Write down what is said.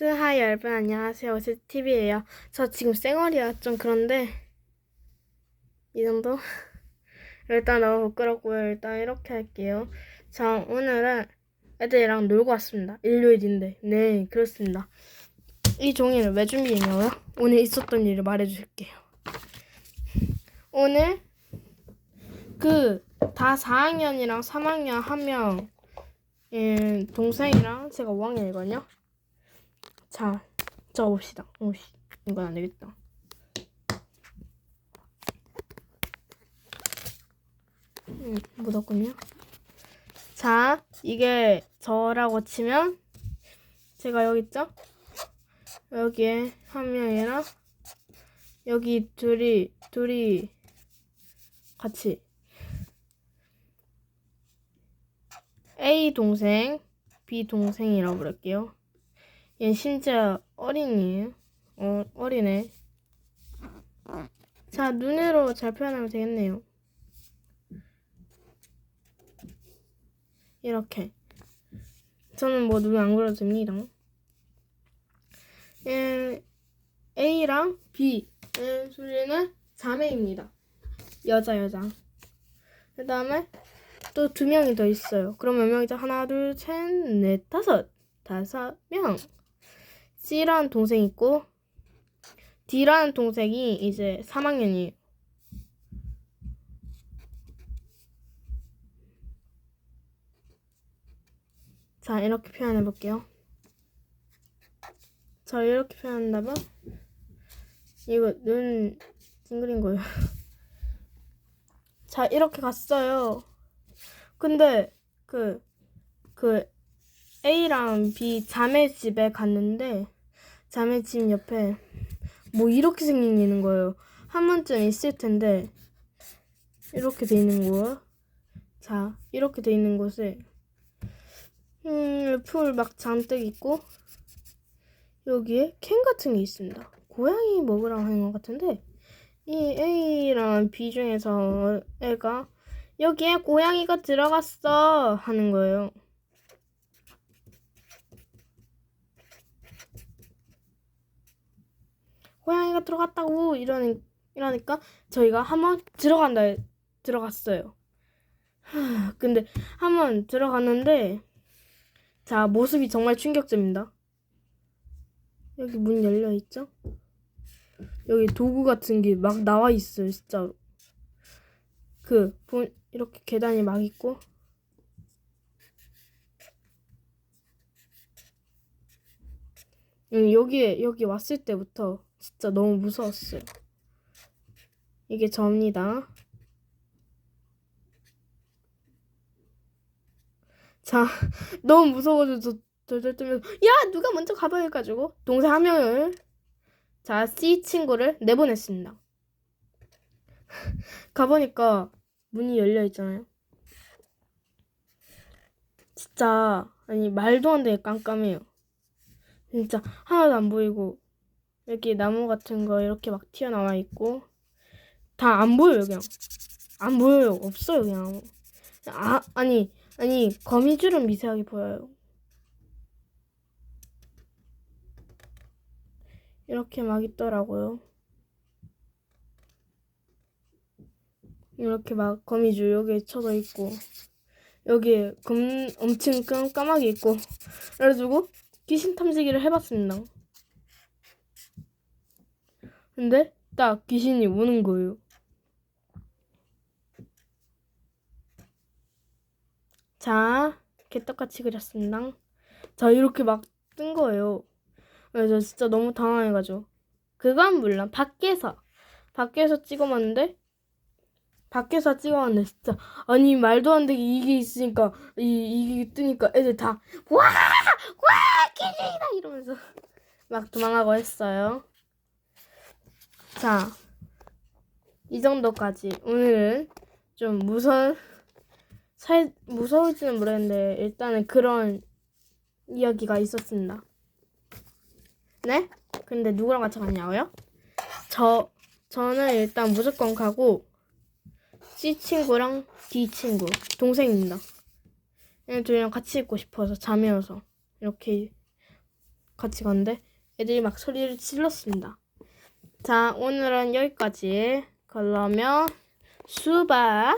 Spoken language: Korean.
하이 여러분 안녕하세요. 제TV예요. 저 지금 쌩얼이야. 좀 그런데 이 정도? 일단 너무 부끄럽고요. 일단 이렇게 할게요. 자 오늘은 애들이랑 놀고 왔습니다. 일요일인데. 네 그렇습니다. 이 종이를 왜 준비했냐고요? 오늘 있었던 일을 말해줄게요. 오늘 그 다 4학년이랑 3학년 한명 예, 동생이랑 제가 5학년이거든요 자, 적어봅시다. 오씨, 이건 안 되겠다. 음, 묻었군요. 자, 이게 저라고 치면 제가 여기 있죠? 여기에 한 명이랑 여기 둘이 둘이 같이 A 동생, B 동생이라고 부를게요. 얘 진짜 어린이에요. 어, 어리네. 자, 눈으로 잘 표현하면 되겠네요. 이렇게. 저는 뭐 눈 안 그려도 됩니다. 예, A랑 B. 예, 둘이는 자매입니다. 여자, 여자. 그 다음에 또 두 명이 더 있어요. 그럼 몇 명이죠? 하나, 둘, 셋, 넷, 다섯. 다섯 명. C라는 동생 있고 D라는 동생이 이제 3학년이에요. 자, 이렇게 표현해 볼게요. 자, 이렇게 표현한다면 이거 눈 찡그린 거예요. 자, 이렇게 갔어요. 근데 그그 A랑 B 자매 집에 갔는데 자매 집 옆에 뭐 이렇게 생긴 게 있는 거예요. 한 번쯤 있을 텐데 이렇게 돼 있는 거예요. 자, 이렇게 돼 있는 곳에 음, 풀 막 잔뜩 있고 여기에 캔 같은 게 있습니다. 고양이 먹으라고 하는 것 같은데 이 A랑 B 중에서 애가 여기에 고양이가 들어갔어 하는 거예요. 고양이가 들어갔다고 이러니, 이러니까 저희가 한번 들어간다 들어갔어요. 하, 근데 한번 들어갔는데 자 모습이 정말 충격적입니다. 여기 문 열려 있죠? 여기 도구 같은 게 막 나와 있어요, 진짜로. 그 본, 이렇게 계단이 막 있고 음, 여기에 여기 왔을 때부터 진짜 너무 무서웠어요. 이게 저입니다. 자, 너무 무서워서 덜덜 떨면서 야 누가 먼저 가봐 해가지고 동생 한 명을 자 C 친구를 내보냈습니다. 가보니까 문이 열려 있잖아요. 진짜 아니 말도 안 되게 깜깜해요. 진짜 하나도 안 보이고 여기 나무 같은 거 이렇게 막 튀어나와 있고 다 안 보여요 그냥. 안 보여요. 없어요 그냥. 아 아니 아니 거미줄은 미세하게 보여요. 이렇게 막 있더라고요. 이렇게 막 거미줄 여기에 쳐져 있고 여기에 금 엄청 깜깜하게 있고. 그래가지고 귀신 탐지기를 해봤습니다. 근데 딱 귀신이 오는 거예요. 자, 개떡같이 그렸습니다. 자, 이렇게 막 뜬 거예요. 그래서 진짜 너무 당황해가지고. 그건 물론 밖에서, 밖에서 찍어봤는데, 밖에서 찍어봤는데, 진짜, 아니, 말도 안 되게 이게 있으니까, 이, 이게 뜨니까 애들 다, 와! 와! 귀신이다! 이러면서 막 도망가고 했어요. 자, 이 정도까지. 오늘은 좀 무서운, 살, 무서울지는 모르겠는데, 일단은 그런 이야기가 있었습니다. 네? 근데 누구랑 같이 갔냐고요? 저, 저는 일단 무조건 가고, C 친구랑 D 친구, 동생입니다. 둘이랑 같이 있고 싶어서, 자매여서. 이렇게 같이 갔는데 애들이 막 소리를 질렀습니다. 자, 오늘은 여기까지. 그러면 수바